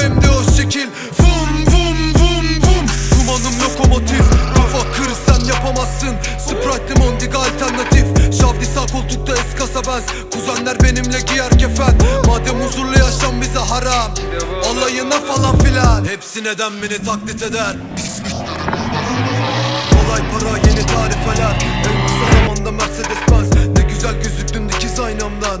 Hem de o şekil. Vum vum vum vum. Dumanım lokomotif. Kafa kır sen yapamazsın. Sprite limondiga alternatif. Şavdi sağ koltukta eskasa benz Kuzenler benimle giyer kefen Madem huzurlu yaşam bize haram. Alayına falan filan. Hepsi neden beni taklit eder? Kolay para yeni tarifeler En kısa zamanda Mercedes Benz Ne güzel gözüktün dikiz aynamdan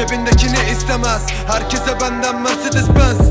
Cebindekini istemez. Herkese benden Mercedes Benz